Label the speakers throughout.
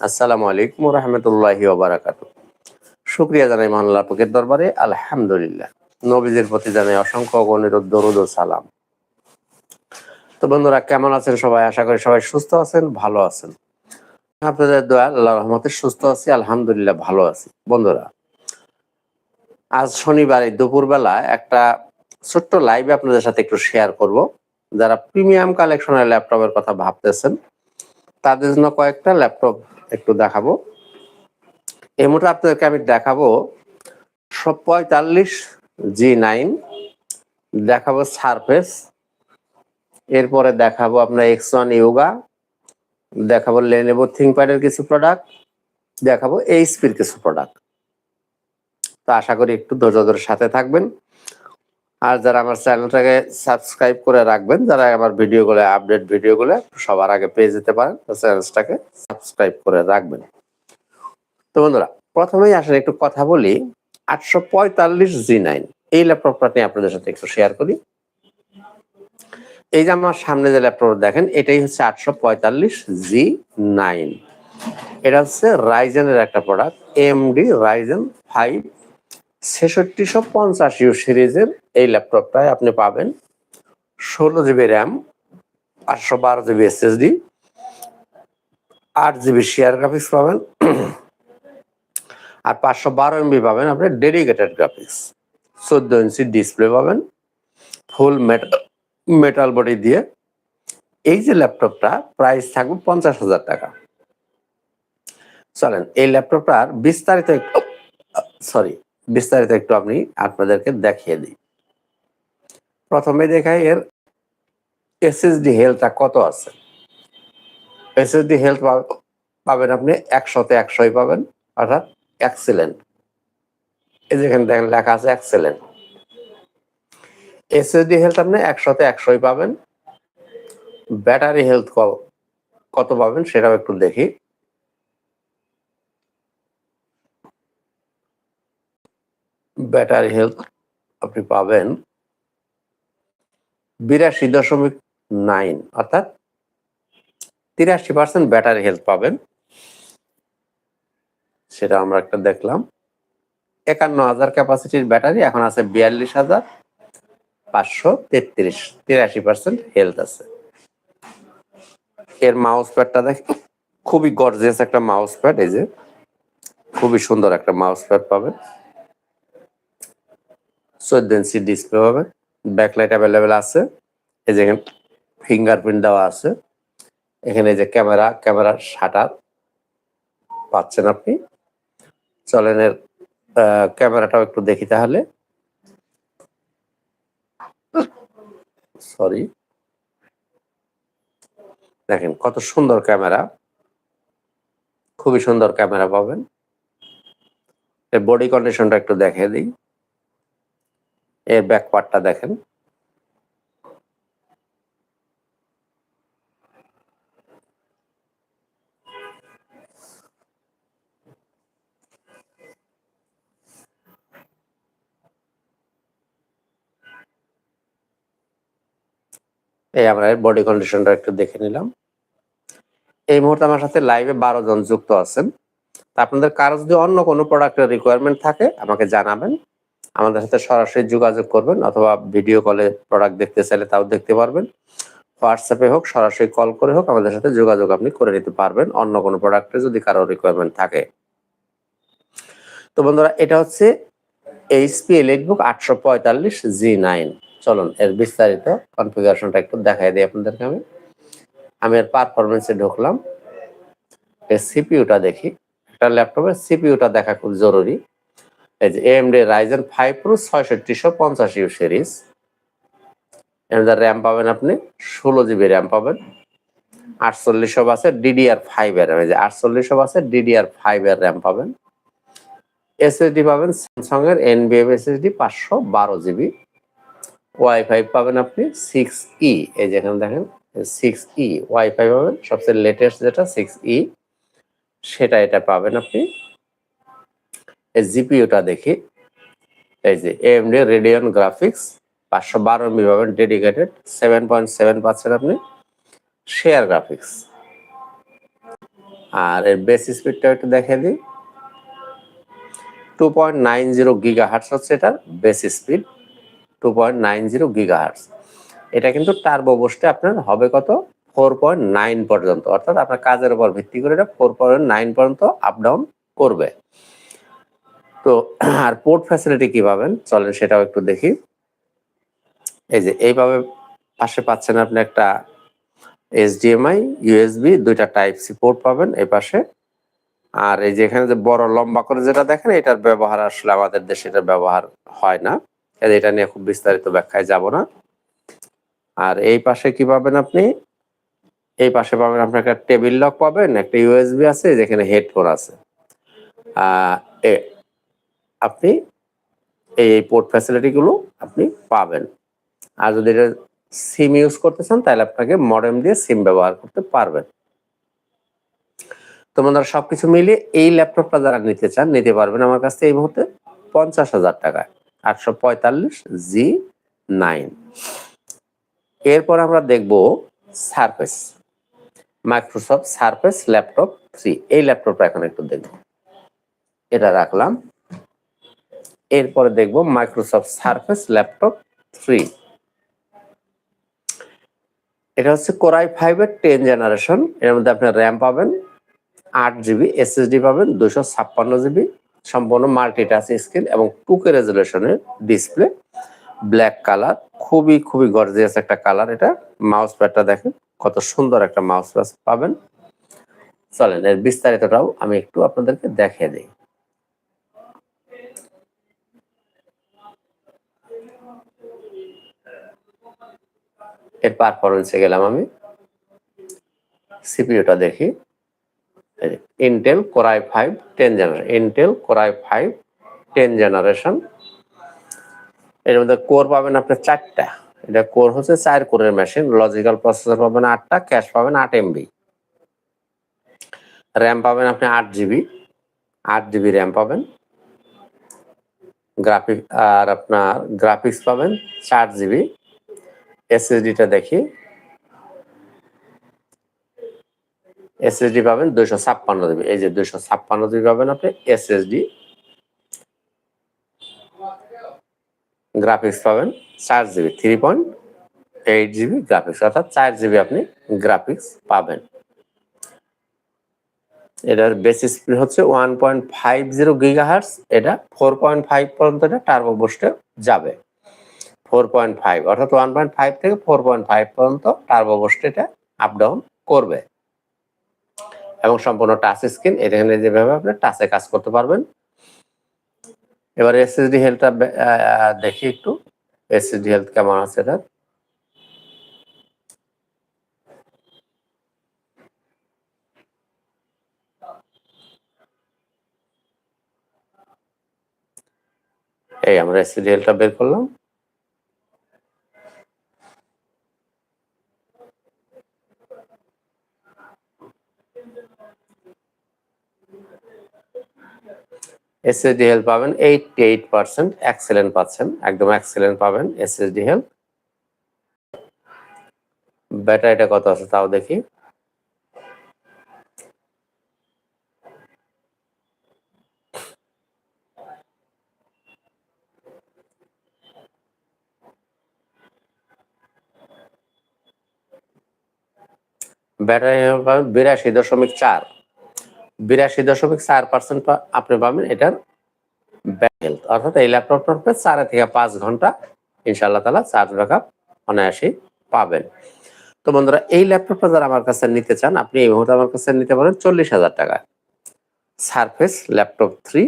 Speaker 1: আসসালামু আলাইকুম রহমতুল্লাহি ওবারাকাত শুক্রিয়া জানাই মহাল্লা পকের দরবারে, আলহামদুলিল্লাহ। নবীদের প্রতি জানাই অসংখ্য গণিত দরুদ সালাম। তো বন্ধুরা, কেমন আছেন সবাই? আশা করি সবাই সুস্থ আছেন, ভালো আছেন। আপনাদের দোয়া আল্লাহ রহমতে সুস্থ আছি, আলহামদুলিল্লাহ ভালো আছি। বন্ধুরা, আজ শনিবার দুপুরবেলা একটা ছোট্ট লাইভে আপনাদের সাথে একটু শেয়ার করব। যারা প্রিমিয়াম কালেকশনের ল্যাপটপের কথা ভাবতেছেন, তাদের জন্য কয়েকটা ল্যাপটপ একটু দেখাবো। এই মুহূর্তে আপনাদেরকে আমি দেখাবো পঁয়তাল্লিশ জি নাইন দেখাবো সারফেস এরপরে দেখাবো আপনার এক্স ওয়ান ইয়োগা দেখাবো লেনেভো থিঙ্কপ্যাডের কিছু প্রোডাক্ট দেখাবো এইচপির কিছু প্রোডাক্ট তো আশা করি একটু ধৈর্য ধরে সাথে থাকবেন। আর যারা আমার চ্যানেলটাকে সাবস্ক্রাইব করে রাখবেন, যারা আমার ভিডিওগুলো, আপডেট ভিডিওগুলো সবার আগে পেয়ে যেতে পারেন চ্যানেলটাকে সাবস্ক্রাইব করে রাখবেন। তো বন্ধুরা, প্রথমেই আসলে একটু কথা বলি, আটশো পঁয়তাল্লিশ জি নাইন, এই ল্যাপটপটা নিয়ে আপনাদের সাথে একটু শেয়ার করি। এই যে আমার সামনে যে ল্যাপটপ দেখেন, এটাই হচ্ছে আটশো পঁয়তাল্লিশ জি নাইন। এটা হচ্ছে রাইজেনের একটা প্রোডাক্ট এমডি রাইজেন ফাইভ ছেষট্টিশো পঞ্চাশ ইউ সিরিজের এই ল্যাপটপটায় আপনি পাবেন ষোলো জিবি র্যাম, পাঁচশো বারো জিবি এসএসডি, আট জিবি শেয়ার গ্রাফিক্স পাবেন, আর পাঁচশো বারো এমবি পাবেন আপনি ডেডিকেটেড গ্রাফিক্স চোদ্দ ইঞ্চি ডিসপ্লে পাবেন ফুল মেটাল মেটাল বডি দিয়ে। এই যে ল্যাপটপটা প্রাইস থাকবে পঞ্চাশ হাজার টাকা। চলেন, এই ল্যাপটপটার বিস্তারিত সরি বিস্তারিত একটু আপনি আপনাদেরকে দেখিয়ে দিই। প্রথমে দেখাই এর এসএসডি হেলথটা কত আছে? এসএসডি হেলথ পাবেন আপনি একশোতে একশোই পাবেন, অর্থাৎ এক্সেলেন্ট এই যেখানে দেখেন লেখা আছে এক্সেলেন্ট এসএসডি হেলথ আপনি একশোতে একশোই পাবেন। ব্যাটারি হেলথ কত পাবেন সেটাও একটু দেখি। ব্যাটারি হেলথ আপনি পাবেন বিরাশি দশমিক নাইন, অর্থাৎ তিরাশি পার্সেন্ট ব্যাটারি হেলথ পাবেন। সেটা আমরা একটা দেখলাম। একান্ন হাজার ক্যাপাসিটির ব্যাটারি, এখন আছে বিয়াল্লিশ হাজার পাঁচশো তেত্রিশ, তিরাশি পার্সেন্ট হেলথ আছে। এর মাউস প্যাডটা দেখ, খুবই গর্জিয়াস একটা মাউস প্যাড, এই যে। খুবই সুন্দর একটা মাউস প্যাড পাবেন। চোদ্দ ইঞ্চি ডিসপ্লে পাবেন ব্যাকলাইট অ্যাভেলেবেল আছে। এই যে ফিঙ্গারপ্রিন্ট দেওয়া আছে। এখানে যে ক্যামেরা ক্যামেরার শাটার পাচ্ছেন আপনি। চলেন এর ক্যামেরাটাও একটু দেখি তাহলে। সরি দেখেন কত সুন্দর ক্যামেরা। খুবই সুন্দর ক্যামেরা পাবেন। বডি কন্ডিশনটা একটু দেখে দিই। এর ব্যাক পার্টটা দেখেন। এই আমরা বডি কন্ডিশনটা একটু দেখে নিলাম। এই মুহূর্তে আমার সাথে লাইভে বারো জন যুক্ত আছেন। আপনাদের কারও যদি অন্য কোনো প্রোডাক্টের রিকোয়ারমেন্ট থাকে, আমাকে জানাবেন। আমাদের সাথে সরাসরি যোগাযোগ করবেন অথবা ভিডিও কলে প্রোডাক্ট দেখতে চাইলে তাও দেখতে পারবেন। হোয়াটসঅ্যাপে হোক, সরাসরি কল করে হোক, আমাদের সাথে যোগাযোগ আপনি করে নিতে পারবেন অন্য কোনো প্রোডাক্টে যদি কারও রিকোয়ারমেন্ট থাকে। তো বন্ধুরা, এটা হচ্ছে এইচপি এলিটবুক আটশো পঁয়তাল্লিশ জি নাইন চলুন, এর বিস্তারিত কনফিগারেশনটা একটু দেখাই দিই আপনাদেরকে আমি। আমি এর পারফরমেন্সে ঢুকলাম। এর সিপিইউটা দেখি। একটা ল্যাপটপের সিপিইউটা দেখা খুব জরুরি। এই যে এএমডি রাইজেন ফাইভ প্রো ছয়ষট্টিশো পঞ্চাশ ইউ সিরিজ এর র্যাম পাবেন আপনি, ষোলো জিবি র্যাম পাবেন। আটচল্লিশশো বাসে ডিডিআর ফাইভ এর র্যাম এই যে আটচল্লিশশো বাসে ডিডিআর ফাইভ এর র্যাম পাবেন। এসএসডি পাবেন স্যামসাং এর এনবিএম এসএসডি পাঁচশো বারো জিবি ওয়াইফাই পাবেন আপনি সিক্স ই এই যেখানে দেখেন সিক্স ই ওয়াইফাই পাবেন। সবচেয়ে লেটেস্ট যেটা সিক্স ই সেটা এটা পাবেন আপনি। এই জিপিউটা দেখি। এই যে এমডি রেডিয়ন গ্রাফিক্স পাঁচশো বারো এমবি পাবেন ডেডিকেটেড সেভেন পয়েন্ট সেভেন পাচ্ছেন আপনি শেয়ার গ্রাফিক্স আর এর বেস স্পিডটা একটু দেখে দিই। Two point nine zero giga hertz হচ্ছে এটার base speed two point nine zero giga hertz এটা কিন্তু টার্বো বসতে আপনার হবে কত? ফোর পয়েন্ট নাইন পর্যন্ত। অর্থাৎ আপনার কাজের উপর ভিত্তি করে এটা ফোর পয়েন্ট নাইন পর্যন্ত আপ ডাউন করবে। তো আর পোর্ট ফ্যাসিলিটি কি পাবেন? চলেন সেটাও একটু দেখি। এই যে, এইভাবে পাশে পাচ্ছেন আপনি একটা এইচডিএমআই ইউএসবি দুইটা টাইপ সি পোর্ট পাবেন এই পাশে। আর এই যে এখানে যে বড় লম্বা করে যেটা দেখেন, এটার ব্যবহার আসলে আমাদের দেশে এটার ব্যবহার হয় না। এটা নিয়ে খুব বিস্তারিত ব্যাখ্যায় যাব না। আর এই পাশে কি পাবেন আপনি? এই পাশে পাবেন আপনার একটা টেবিল লক পাবেন, একটা ইউএসবি আছে, যেখানে হেডফোন আছে। আপনি এই পোর্ট ফ্যাসিলিটি গুলো আপনি পাবেন। আর যদি এটা সিম ইউজ করতে চান, তাহলে আপনাকে মডেম দিয়ে সিম ব্যবহার করতে পারবেন। তোমাদের সবকিছু মিলিয়ে এই ল্যাপটপটা যারা নিতে চান, নিতে পারবেন আমার কাছ থেকে এই মুহূর্তে পঞ্চাশ হাজার টাকায়, আটশো পঁয়তাল্লিশ জি নাইন। এরপর আমরা দেখব Surface Microsoft Surface laptop three এই ল্যাপটপটা এখন একটু দেখব। এটা রাখলাম। এরপরে দেখব মাইক্রোসফট সার্ফেস ল্যাপটপ থ্রি এটা হচ্ছে কোরাই ফাইভ এর টেন জেনারেশন এর মধ্যে আপনি র্যাম পাবেন, আট জিবি এসএসডি পাবেন দুশো ছাপ্পান্ন জিবি সম্পূর্ণ মাল্টি টাচ স্ক্রিন এবং টুকে রেজুলেশনের ডিসপ্লে ব্ল্যাক কালার খুবই খুবই গর্জিয়াস একটা কালার এটা। মাউস প্যাডটা দেখেন, কত সুন্দর একটা মাউস প্যাড পাবেন। চলেন, এর বিস্তারিতটাও আমি একটু আপনাদেরকে দেখিয়ে দিই। এর পারফরমেন্সে গেলাম আমি। সিপিইউটা দেখি। Intel core i five ten generation Intel core i five ten generation এর মধ্যে কোর পাবেন আপনার চারটা। এটা কোর হচ্ছে চার কোরের মেশিন লজিক্যাল প্রসেসর পাবেন আটটা ক্যাশ পাবেন আট এমবি র্যাম পাবেন আপনি আট জিবি আট জিবি র্যাম পাবেন। গ্রাফিক আর আপনার গ্রাফিক্স পাবেন চার জিবি এসএসডিটা দেখি। এসএসডি পাবেন দুইশো ছাপ্পান্ন জিবি এই যে দুইশো ছাপ্পান্ন জিবি পাবেন আপনি এসএসডি গ্রাফিক্স পাবেন চার GB three point eight GB graphics অর্থাৎ চার জিবি আপনি গ্রাফিক্স পাবেন। এটার বেস স্পিড হচ্ছে one point five zero gigahertz এটা ফোর পয়েন্ট ফাইভ পর্যন্ত এটা টার্বো বুস্টে যাবে। ফোর পয়েন্ট ফাইভ অর্থাৎ ওয়ান পয়েন্ট ফাইভ থেকে ফোর পয়েন্ট ফাইভ পর্যন্ত টার্বো এটা আপ ডাউন করবে। এবং সম্পূর্ণ টাচ স্ক্রিন এখানে যেভাবে আপনি টাচে কাজ করতে পারবেন। এবার এসএসডি হেলথটা দেখি একটু। এসএসডি হেলথ কেমন আছে এটা? এই আমরা এসএসডি হেলথটা বের করলাম। এসএসডি হেলথ পাবেন এইটটি এইট পার্সেন্ট এক্সেলেন্ট পাচ্ছেন, একদম এক্সেলেন্ট পাবেন এসএসডি হেলথ ব্যাটারিটা কত আছে তাও দেখি। ব্যাটারি পাবেন বিরাশি দশমিক চার। বিরাশি দশমিক চার পার্সেন্ট আপনি পাবেন এটার হেলথ অর্থাৎ এই ল্যাপটপটা চার থেকে পাঁচ ঘণ্টা ইনশাআল্লাহ তালা চার্জ ব্যাকআপ অনায়াসেই পাবেন। তো বন্ধুরা, এই ল্যাপটপটা যারা আমার কাছে নিতে চান, আপনি এই মুহূর্তে আমার কাছে নিতে পারেন চল্লিশ হাজার টাকা। Surface laptop three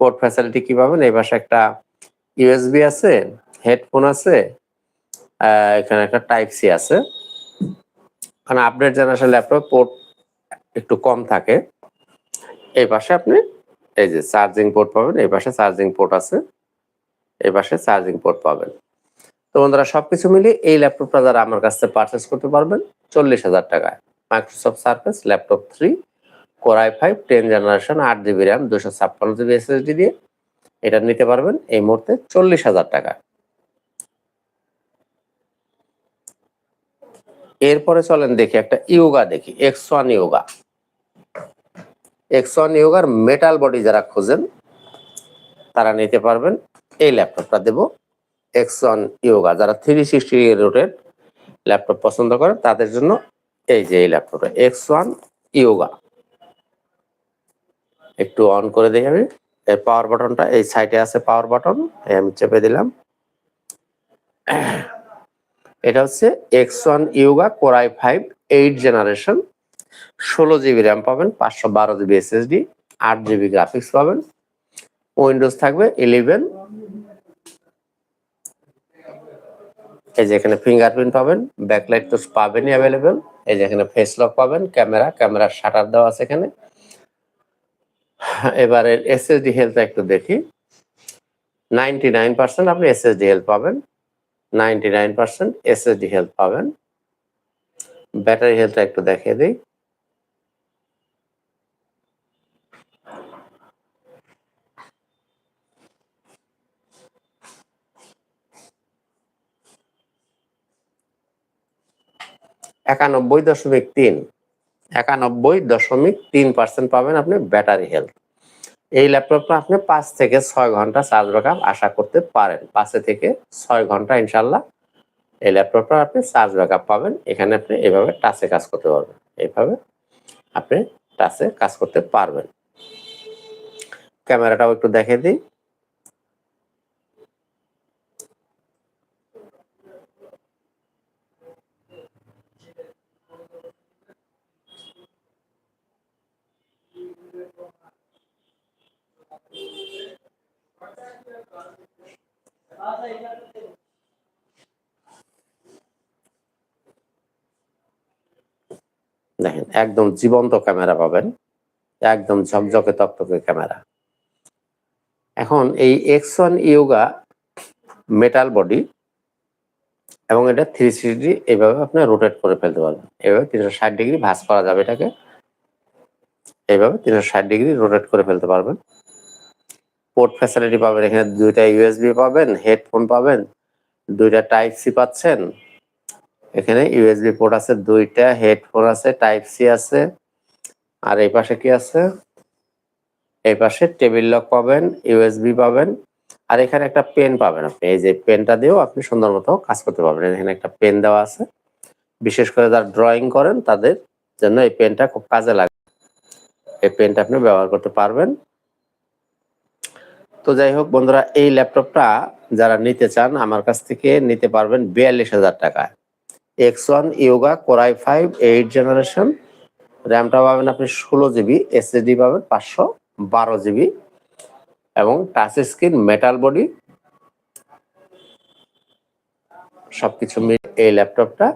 Speaker 1: port facility কি পাবেন? এই পাশে একটা ইউএসবি আছে হেডফোন আছে এখানে একটা টাইপ সি আছে। কারণ আপডেট জেনারেশন ল্যাপটপ পোর্ট একটু কম থাকে। এই পাশে আপনি এই যে চার্জিং পোর্ট পাবেন, এই পাশে চার্জিং পোর্ট আছে, এই পাশে চার্জিং পোর্ট পাবেন। তো বন্ধুরা, সবকিছু মিলিয়ে এই ল্যাপটপটা যারা আমার কাছ থেকে পারচেস করতে পারবেন, চল্লিশ হাজার টাকায়। Microsoft Surface laptop three core i five ten generation আট জিবি র্যাম দুশো ছাপ্পান্ন জিবি এসএসডি দিয়ে এটা নিতে পারবেন এই মুহূর্তে চল্লিশ হাজার টাকা এরপরে চলেন দেখি একটা ইয়োগা দেখি X one Yoga. X one ইয়োগার metal body যারা খোঁজেন, তারা নিতে পারবেন। এই ল্যাপটপটা দেব। এক্সন ইয়োগা যারা থ্রি সিক্সটি রোটের ল্যাপটপ পছন্দ করেন, তাদের জন্য এই যে এই ল্যাপটপটা এক্স ওয়ান ইয়োগা একটু অন করে দিই আমি। এই পাওয়ার বাটনটা এই সাইডে আছে পাওয়ার বাটন আমি চেপে দিলাম। এটা হচ্ছে X one Yoga core i five eight generation ষোলো জিবি র্যাম পাবেন, পাঁচশো বারো জিবি এসএসডি আট জিবি গ্রাফিক্স পাবেন উইন্ডোজ থাকবে ইলেভেন এই যে এখানে ফিঙ্গারপ্রিন্ট পাবেন ব্যাকলাইট তো পাবেনই অ্যাভেলেবেল এই যে এখানে ফেস লক পাবেন ক্যামেরা ক্যামেরার শাটার দেওয়া আছে এখানে। এবারে এসএসডি হেলথ একটু দেখি নাইনটি নাইন পার্সেন্ট আপনি এসএসডি হেলথ পাবেন ninety nine percent SSD health পাবেন। ব্যাটারি হেলথটা একটু দেখিয়ে দিই। একানব্বই দশমিক তিন। একানব্বই দশমিক তিন পার্সেন্ট পাবেন আপনি ব্যাটারি হেলথ এই ল্যাপটপটা আপনি পাঁচ থেকে ছয় ঘণ্টা চার্জ ব্যাকআপ আশা করতে পারেন। পাঁচে থেকে ছয় ঘণ্টা ইনশাল্লাহ এই ল্যাপটপটা আপনি চার্জ ব্যাকআপ পাবেন। এখানে আপনি এভাবে টাচে কাজ করতে পারবেন। এইভাবে আপনি টাচে কাজ করতে পারবেন। ক্যামেরাটাও একটু দেখে দিই। দেখেন, একদম জীবন্ত ক্যামেরা পাবেন, একদম ঝকঝকে তকতকে ক্যামেরা। এখন এই X one Yoga metal body এবং এটা থ্রি সিক্সটি এইভাবে আপনি রোটেট করে ফেলতে পারবেন। এইভাবে তিনশো ষাট ডিগ্রি ভাঁজ করা যাবে এটাকে। এইভাবে তিনশো ষাট ডিগ্রি রোটেট করে ফেলতে পারবেন। পোর্ট ফ্যাসিলিটি পাবেন, এখানে দুইটা ইউএসবি পাবেন হেডফোন পাবেন, দুইটা টাইপ সি পাচ্ছেন। এখানে ইউএসবি পোর্ট আছে, দুইটা হেডফোন আছে টাইপ সি আছে। আর এই পাশে কি আছে? এই পাশে টেবিল লক পাবেন ইউএসবি পাবেন। আর এখানে একটা পেন পাবেন আপনি, এই যে পেনটা দিয়েও আপনি সুন্দর মতো কাজ করতে পারবেন। এখানে একটা পেন দেওয়া আছে। বিশেষ করে যারা ড্রয়িং করেন, তাদের জন্য এই পেনটা খুব কাজে লাগে। এই পেনটা আপনি ব্যবহার করতে পারবেন। তো যাই হোক, বন্ধুরা, এই ল্যাপটপটা যারা নিতে চান, আমার কাছ থেকে নিতে পারবেন বিয়াল্লিশ হাজার টাকায় X one Yoga core i five eight generation র্যামটা পাবেন আপনি ষোলো জিবি এসএসডি পাবেন পাঁচশো বারো জিবি এবং টাচ স্ক্রিন মেটাল বডি সবকিছু মিলে এই ল্যাপটপটা,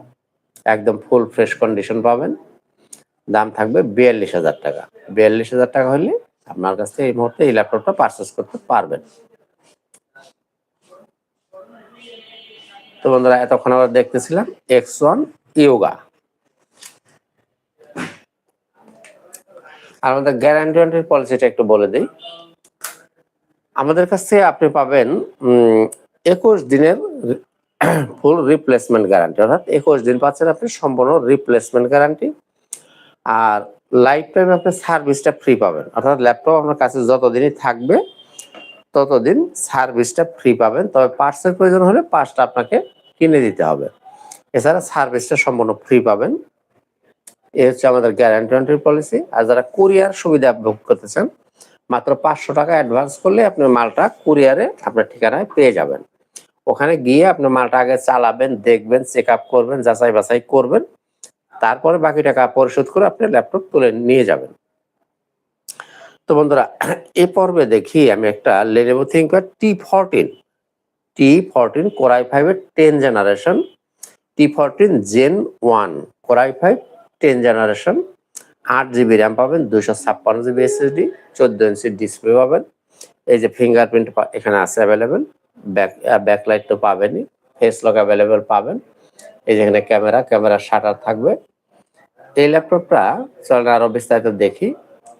Speaker 1: একদম ফুল ফ্রেশ কন্ডিশন পাবেন। দাম থাকবে বিয়াল্লিশ হাজার টাকা। বিয়াল্লিশ হাজার টাকা হলে আপনার কাছ এই মুহূর্তে এই ল্যাপটপটা পারচেস করতে পারবেন। তো বন্ধুরা, এতক্ষণ আমরা দেখতেছিলাম এক্স ওয়ান ইয়োগা আর আমাদের গ্যারান্টি ওয়ারেন্টির পলিসিটা একটু বলে দিই। আমাদের কাছ আপনি পাবেন একুশ দিনের ফুল রিপ্লেসমেন্ট গ্যারান্টি অর্থাৎ একুশ দিন পাচ্ছেন আপনি সম্পূর্ণ রিপ্লেসমেন্ট গ্যারান্টি আর লাইফ টাইম আপনি সার্ভিসটা ফ্রি পাবেন। অর্থাৎ ল্যাপটপ আপনার কাছে যতদিনই থাকবে, ততদিন সার্ভিসটা ফ্রি পাবেন। তবে পার্টসের প্রয়োজন হলে পার্টসটা আপনাকে কিনে দিতে হবে। এছাড়া সার্ভিসটা সম্পূর্ণ ফ্রি পাবেন। এ হচ্ছে আমাদের গ্যারান্টি পলিসি আর যারা কুরিয়ার সুবিধা ভোগ করতেছেন মাত্র পাঁচশো টাকা অ্যাডভান্স করলে আপনি মালটা কুরিয়ারে আপনার ঠিকানায় পেয়ে যাবেন। ওখানে গিয়ে আপনি মালটা আগে চালাবেন, দেখবেন চেক আপ করবেন যাচাই বাছাই করবেন। তারপরে বাকি টাকা পরিশোধ করে আপনি ল্যাপটপ তুলে নিয়ে যাবেন। তো বন্ধুরা, এ পর্বে দেখি আমি একটা Lenovo ThinkPad T fourteen T fourteen core i ফাইভের ten generation T fourteen Gen one core i five ten generation আট জিবি র্যাম পাবেন দুশো ছাপ্পান্ন জিবি এসএসডি চোদ্দ ইঞ্চি ডিসপ্লে পাবেন। এই যে ফিঙ্গারপ্রিন্ট এখানে আছে অ্যাভেলেবেল ব্যাক ব্যাকলাইট তো পাবেনই। ফেস লক অ্যাভেলেবেল পাবেন। এই যে এখানে ক্যামেরা, ক্যামেরার শাটার থাকবে। এই ল্যাপটপটা, চলেন আরও বিস্তারিত দেখি।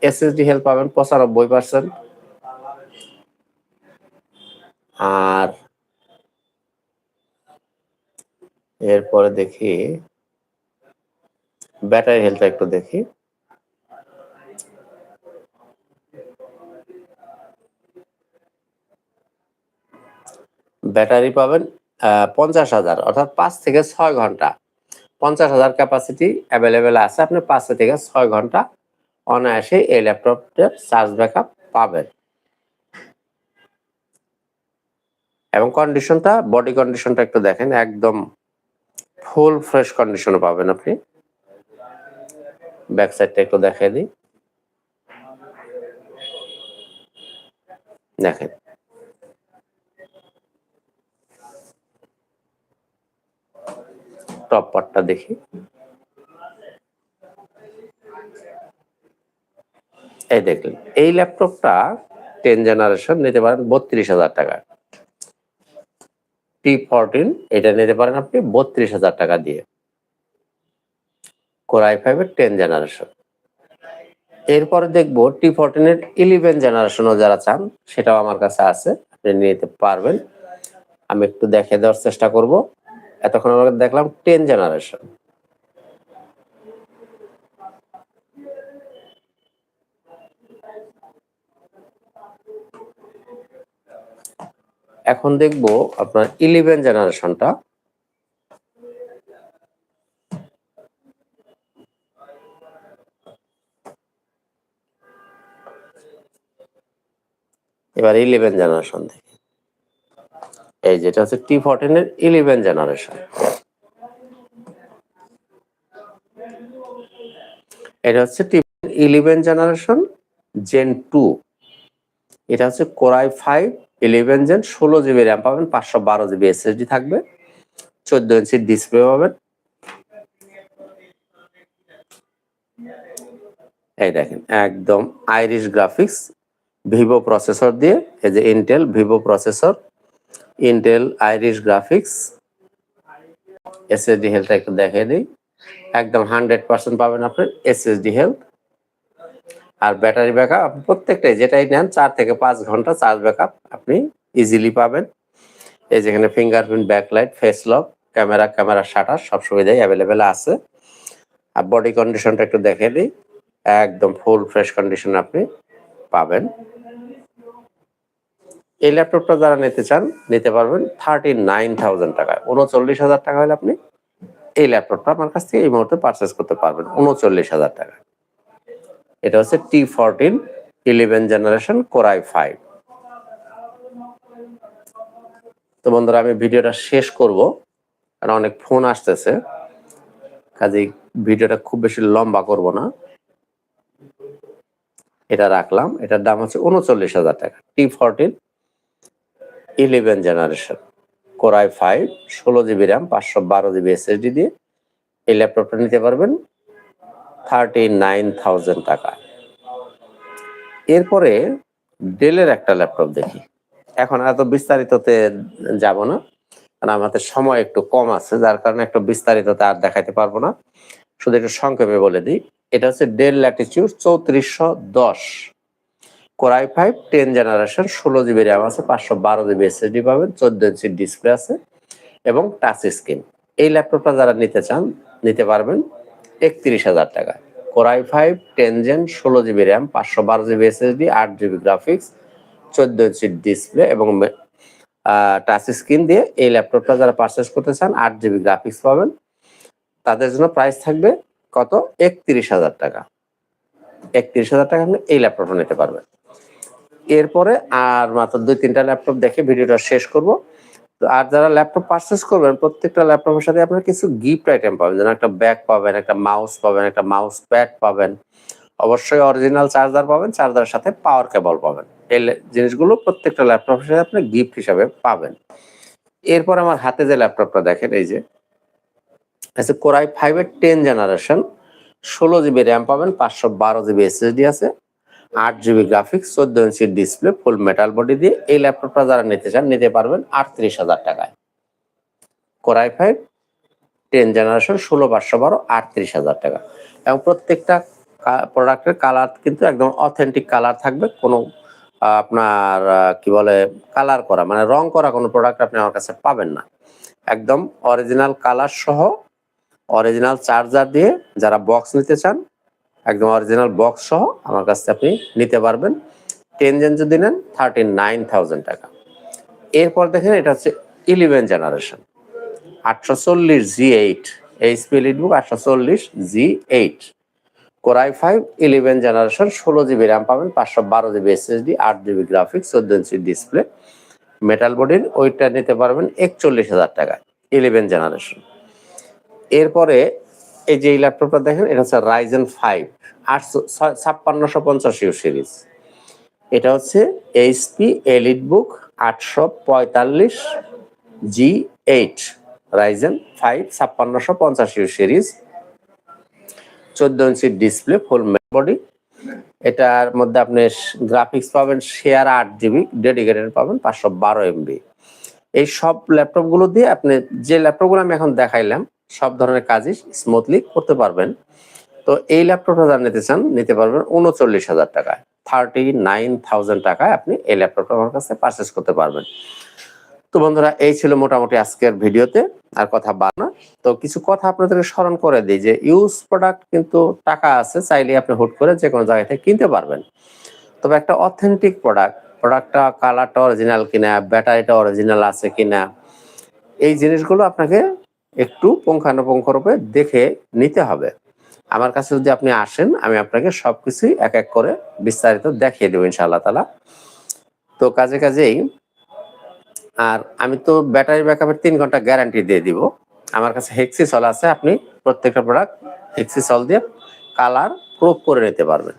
Speaker 1: এসএসডি হেল্প পাবেন পঁচানব্বই পার্সেন্ট আর এরপরে দেখি ব্যাটারি হেলথটা একটু দেখি। ব্যাটারি পাবেন পঞ্চাশ হাজার, অর্থাৎ পাঁচ থেকে ছয় ঘণ্টা। পঞ্চাশ হাজার ক্যাপাসিটি অ্যাভেলেবেল আছে। আপনি পাঁচ থেকে ছয় ঘণ্টা অনায়াসে এই ল্যাপটপটার চার্জ ব্যাকআপ পাবেন। এবং কন্ডিশনটা বডি কন্ডিশনটা একটু দেখেন, একদম ফুল ফ্রেশ কন্ডিশনে পাবেন আপনি। ব্যাক সাইডটা একটু দেখিয়ে দিই। দেখেন। টপ পার্টটা দেখি। এই দেখলেন, এই ল্যাপটপটা টেন জেনারেশন নিতে পারেন বত্রিশ হাজার টাকা। টি ফোরটিন এটা নিতে পারেন আপনি বত্রিশ হাজার টাকা দিয়ে। কোরআই ফাইভের টেন জেনারেশন এরপরে দেখব টি ফোরটিনের ইলেভেন জেনারেশনও যারা চান, সেটাও আমার কাছে আছে, আপনি নিতে পারবেন। আমি একটু দেখে দেওয়ার চেষ্টা করব। এতক্ষণ আমরা দেখলাম টেন জেনারেশন। এখন দেখব আপনার ইলেভেন জেনারেশনটা। এবার ইলেভেন জেনারেশন দেখি এই যেটা হচ্ছে টি ফোরটিন এর ইলেভেন জেনারেশন এটা হচ্ছে T eleven generation Gen two এটা হচ্ছে core i five eleven Gen ষোলো জিবি র্যাম পাবেন, পাঁচশো বারো জিবি এসএসডি থাকবে, চোদ্দ ইঞ্চি ডিসপ্লে পাবেন। এই দেখেন, একদম আইরিশ গ্রাফিক্স ভিভো প্রসেসর দিয়ে, এই যে Intel Vivo processor Intel Iris graphics SSD health একটু দেখিয়ে দিই। একদম হান্ড্রেড পার্সেন্ট পাবেন আপনার এসএসডি হেলথ আর ব্যাটারি ব্যাকআপ আপনি প্রত্যেকটাই যেটাই নেন, চার থেকে পাঁচ ঘণ্টা চার্জ ব্যাকআপ আপনি ইজিলি পাবেন। এই যেখানে fingerprint backlight face lock camera camera shutter সব সুবিধাই অ্যাভেলেবেল আছে। আর বডি কন্ডিশনটা একটু দেখে দিই। একদম ফুল ফ্রেশ কন্ডিশন আপনি পাবেন। এই ল্যাপটপটা যারা নিতে চান, নিতে পারবেন থার্টি নাইন থাউজেন্ড টাকায় উনচল্লিশ হাজার টাকা হলে আপনি এই ল্যাপটপটা আমার কাছ থেকে এই মুহূর্তে পারচেস করতে পারবেন, উনচল্লিশ হাজার টাকা। এটা হচ্ছে T fourteen eleven generation core i five তো বন্ধুরা, আমি ভিডিওটা শেষ করব, কারণ অনেক ফোন আসতেছে। কাজে ভিডিওটা খুব বেশি লম্বা করব না। এটা রাখলাম, এটার দাম হচ্ছে উনচল্লিশ হাজার টাকা। T fourteen eleven generation core i five ষোলো জিবি র্যাম পাঁচশো বারো জিবি এসএসডি দিয়ে এই ল্যাপটপটা নিতে পারবেন। থার্টি নাইন থাউজেন্ড টাকা। এরপরে ডেলের একটা ল্যাপটপ দেখি। এখন এত বিস্তারিততে যাব না, কারণ আমাদের সময় একটু কম আছে, যার কারণে একটু বিস্তারিততে আর দেখাইতে পারব না। শুধু একটু সংক্ষেপে বলে দিই। এটা হচ্ছে ডেল ল্যাটিচিউড চৌত্রিশশো দশ। Core i five ten generation ষোলো জিবি র্যাম আছে, পাঁচশো বারো জিবি এসএসডি পাবেন, চোদ্দ ইঞ্চি ডিসপ্লে আছে, এবং টাচ স্ক্রিন এই ল্যাপটপটা যারা নিতে চান, নিতে পারবেন একত্রিশ হাজার টাকা। Core i five ten Gen ষোলো জিবি র্যাম পাঁচশো বারো জিবি এসএসডি আট জিবি গ্রাফিক্স চোদ্দ ইঞ্চি ডিসপ্লে এবং টাচ স্ক্রিন দিয়ে এই ল্যাপটপটা যারা পারচেস করতে চান, আট জিবি গ্রাফিক্স পাবেন। তাদের জন্য প্রাইস থাকবে কত? একত্রিশ হাজার টাকা। একত্রিশ হাজার টাকা আপনি এই ল্যাপটপটা নিতে পারবেন। এরপরে আর মাত্র দুই, তিনটা ল্যাপটপ দেখে ভিডিওটা শেষ করব। আর যারা ল্যাপটপ পারচেস করবেন, প্রত্যেকটা ল্যাপটপের সাথে আপনার কিছু গিফট আইটেম পাবেন যেন একটা ব্যাগ পাবেন, একটা মাউস পাবেন, একটা মাউস প্যাড পাবেন। অবশ্যই অরিজিনাল চার্জার পাবেন চার্জারের সাথে পাওয়ার কেবল পাবেন। এই জিনিসগুলো প্রত্যেকটা ল্যাপটপের সাথে আপনি গিফট হিসাবে পাবেন। এরপর আমার হাতে যে ল্যাপটপটা দেখেন, এই যে, আছে কোরাই ফাইভের টেন জেনারেশন ষোলো জিবি র্যাম পাবেন, পাঁচশো বারো জিবি এসএসডি আছে। আট জিবি গ্রাফিক্স চোদ্দ inch display full metal body দিয়ে এই ল্যাপটপটা যারা নিতে চান, নিতে পারবেন আটত্রিশ হাজার টাকায়। কোরাই ফাইভ টেন জেনারেশন ষোলো পাঁচশো বারো, আটত্রিশ হাজার টাকা। এবং প্রত্যেকটা প্রোডাক্টের কালার কিন্তু একদম অথেন্টিক কালার থাকবে। কোনো আপনার কি বলে কালার করা মানে রং করা কোনো প্রোডাক্ট আপনি আমার কাছে পাবেন না। একদম অরিজিনাল কালার সহ অরিজিনাল চার্জার দিয়ে যারা বক্স নিতে চান একদম অরিজিনাল বক্স সহ আমার কাছে আপনি নিতে পারবেন। টেন জেন যদি নেন থার্টি নাইন থাউজেন্ড টাকা। এরপর দেখেন এটা হচ্ছে ইলেভেন জেনারেশন আটশো চল্লিশ জি এইট এইচপি লিটবুক আটশো চল্লিশ G eight core i five eleven generation ষোলো জিবি র্যাম পাবেন, পাঁচশো বারো জিবি এসএসডি আট জিবি গ্রাফিক্স চোদ্দ ইঞ্চি ডিসপ্লে মেটাল বডির ওইটা নিতে পারবেন একচল্লিশ হাজার টাকা ইলেভেন জেনারেশন এরপরে এই যে এই ল্যাপটপটা দেখেন, এটা হচ্ছে রাইজেন ফাইভ আটশো ছাপ্পান্নশো পঞ্চাশ ইউ সিরিজ এটা হচ্ছে এইচপি এলিট বুক আটশো পঁয়তাল্লিশ জি এইট রাইজেন ফাইভ ছাপ্পান্নশো পঞ্চাশ ইউ সিরিজ চোদ্দ ইঞ্চির ডিসপ্লে ফুল বডি এটার মধ্যে আপনি গ্রাফিক্স পাবেন শেয়ার আট জিবি ডেডিকেটেড পাবেন পাঁচশো বারো এমবি এই সব ল্যাপটপগুলো দিয়ে আপনি যে ল্যাপটপগুলো আমি এখন দেখাইলাম সব ধরনের কাজই স্মুথলি করতে পারবেন। তো এই ল্যাপটপটা যারা নিতে চান, নিতে পারবেন উনচল্লিশ হাজার টাকায় থার্টি নাইন থাউজেন্ড টাকায় আপনি এই ল্যাপটপটা আমার কাছে পারচেস করতে পারবেন। তো বন্ধুরা, এই ছিল মোটামুটি আজকের ভিডিওতে, আর কথা বা না। তো কিছু কথা আপনাদেরকে স্মরণ করে দিই যে ইউজ প্রোডাক্ট কিন্তু টাকা আছে চাইলে আপনি হুট করে যে কোনো জায়গা থেকে কিনতে পারবেন। তবে একটা অথেন্টিক প্রোডাক্ট প্রোডাক্টটা কালারটা অরিজিনাল কিনা ব্যাটারিটা অরিজিনাল আছে কিনা, এই জিনিসগুলো আপনাকে একটু পুঙ্খানুপুঙ্খ রূপে দেখে নিতে হবে। আমার কাছে যদি আপনি আসেন, আমি আপনাকে সবকিছুই এক এক করে বিস্তারিত দেখিয়ে দেবো ইনশাআল্লাহ তালা তো কাজে কাজেই, আর আমি তো ব্যাটারি ব্যাকআপের তিন ঘণ্টা গ্যারান্টি দিয়ে দিব। আমার কাছে হেক্সিসল আছে, আপনি প্রত্যেকটা প্রোডাক্ট হেক্সিসল দিয়ে কালার প্রুফ করে নিতে পারবেন।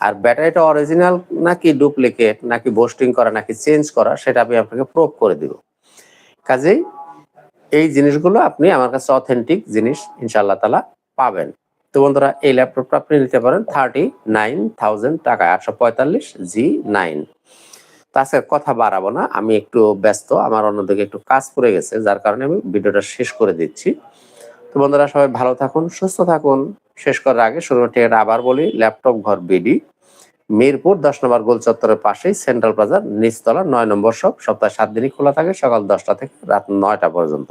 Speaker 1: আর ব্যাটারিটা অরিজিনাল নাকি ডুপ্লিকেট নাকি বোস্টিং করা, নাকি চেঞ্জ করা, সেটা আমি আপনাকে প্রুফ করে দিব। কাজেই এই জিনিসগুলো আপনি আমার কাছে অথেন্টিক জিনিস ইনশাল্লাহ তালা পাবেন। তো বন্ধুরা, এই ল্যাপটপটা আপনি নিতে পারেন থার্টি নাইন থাউজেন্ড টাকায়, আটশো পঁয়তাল্লিশ জি নাইন। আজকে কথা বাড়াবো না, আমি একটু ব্যস্ত, আমার অন্যদিকে একটু কাজ পড়ে গেছে, যার কারণে আমি ভিডিওটা শেষ করে দিচ্ছি। তো বন্ধুরা, সবাই ভালো থাকুন, সুস্থ থাকুন। শেষ করার আগে শুরু ঠিকানা আবার বলি ল্যাপটপ ঘর বিডি মিরপুর দশ নম্বর গোল চত্বরের পাশেই সেন্ট্রাল প্লাজার নিচতলা, নয় নম্বর শপ। সপ্তাহে সাত দিনই খোলা থাকে, সকাল দশটা থেকে রাত নয়টা পর্যন্ত।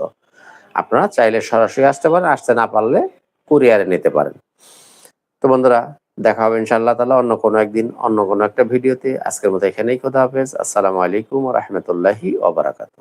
Speaker 1: আপনারা চাইলে সরাসরি আসতে পারেন, আসতে না পারলে কুরিয়ারে নিতে পারেন। তো বন্ধুরা, দেখা হবে ইনশাআল্লাহ তালা অন্য কোনো একদিন, অন্য কোনো একটা ভিডিওতে। আজকের মতো এখানেই কথা হাফেজ। আসসালামু আলাইকুম রহমতুল্লাহি ওবরাকাতু